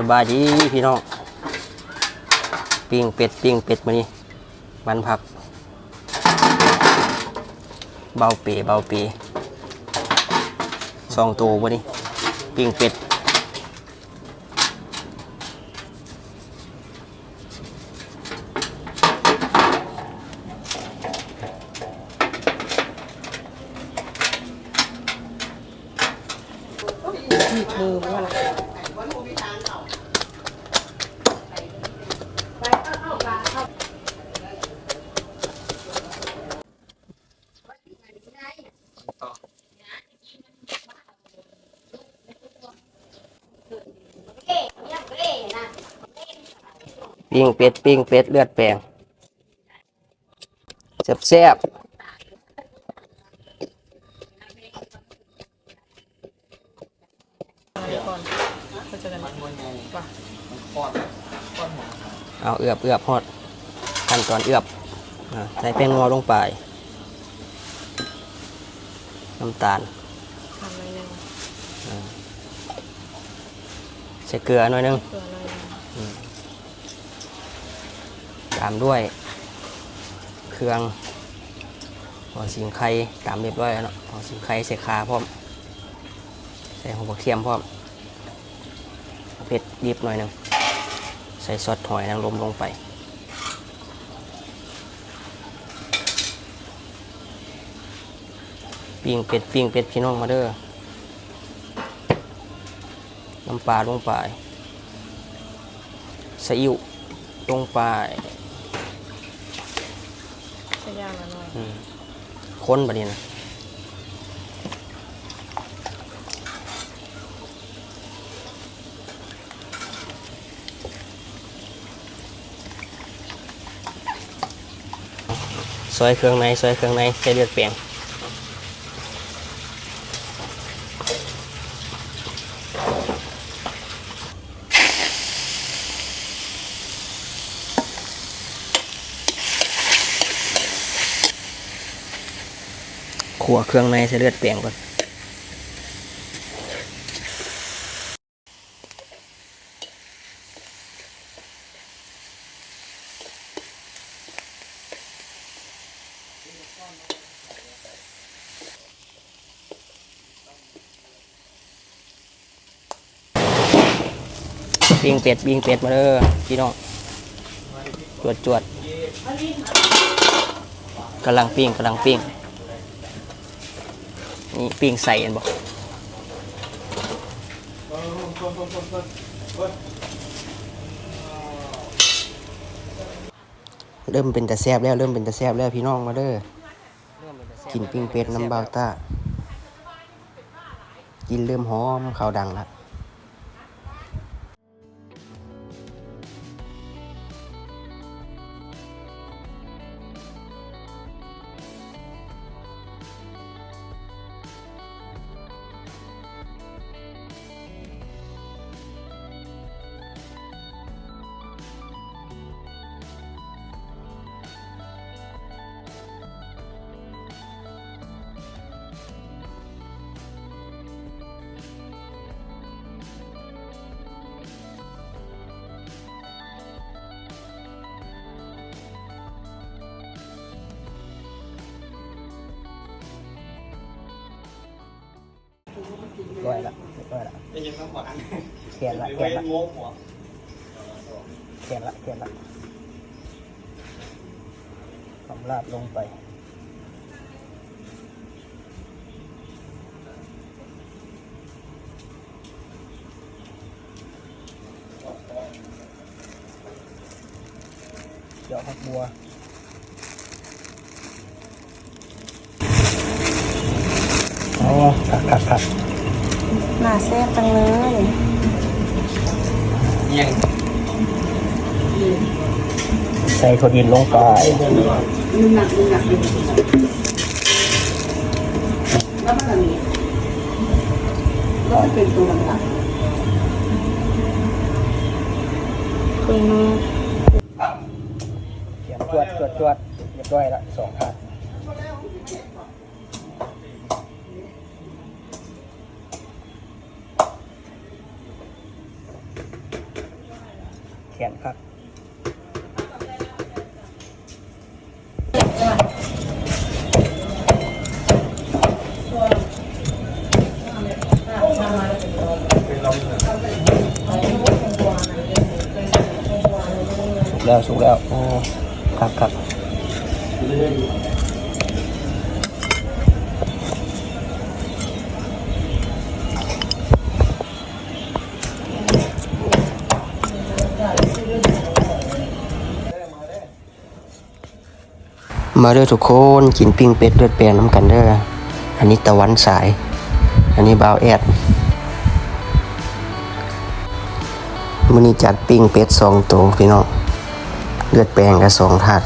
สบายดีพี่น้องปิ้งเป็ดปิ้งเป็ดมานี่มันผัก เบาเปเบาเปสองตัววันนี้ปิ้งเป็ดมีดมือมันว่า ปิ้งเป็ดปิ้งเป็ดเลือดแปลงแซ่บอะไรก่อนก็จะกันว่าๆเอาเอือบเอือบฮอดขั้นตอนเอือบอ่าใส่แป้งงอลงไป น้ำตาลทำอะไรหนึ่งใส่เกลือหน่อยหนึง เกลือหน่อยหนึ่ง ตามด้วยเครื่องหัวสิงไข่ตามเรียบร้อยแล้วเนาะหัวสิงไข่ใส่ขาพร้อมใส่หัวกระเทียมพร้อมเผ็ดดิบหน่อยหนึงใส่ซอสหอยนางรมลงไปปิ้งเป็ดปิ้งเป็ดพี่น้องมาเด้อน้ำปลาลงไปซีอิ๊วลงไป ใช้ย่างละหน่อยอืมค้นประนี้นะซอยเครื่องในซอยเครื่องในใส่เลือดเปลียง ขัวเครื่องในใส่เลือดเปลียงก่อนปิ้งเป็ดปิ้งเป็ดมาเด้อพี่น้องจวดจวดกำลังปิ้งกำลังปิ้ง นี่ปิ้งใส่กันบอกเริ่มเป็นแต่แซบแล้วเริ่มเป็นแต่แซบแล้วพี่น้องมาเด้อกินปิ้งเป็ดน้ำเบาต้ากินเริ่มหอมข้าวดังละ ก้อยละก้อยละเป็นยังไงหวานแขนละหรือแขว่านละงกหัวแขนละแขนละทำลาดลงไปเดี๋ยวผักบัวอ๋อขัดขัดขัด น่าแซ่บจังเลยเยี่ยงใส่ถั่วดินลงไปครึ่งนึงเตรียมจวดจวดจวดเรียบร้อยละสองถา แขนครับสุกแล้วสุกแล้วโอ้ครับครับ มาเด้อทุกคนกินปิ้งเป็ดเลือดแปลงน้ำกันเด้ออันนี้ตะวันสาย อันนี้บาวแอดมือนี้จัดปิ้งเป็ดสองตัวพี่น้องเลือดแปลงกับสองถาด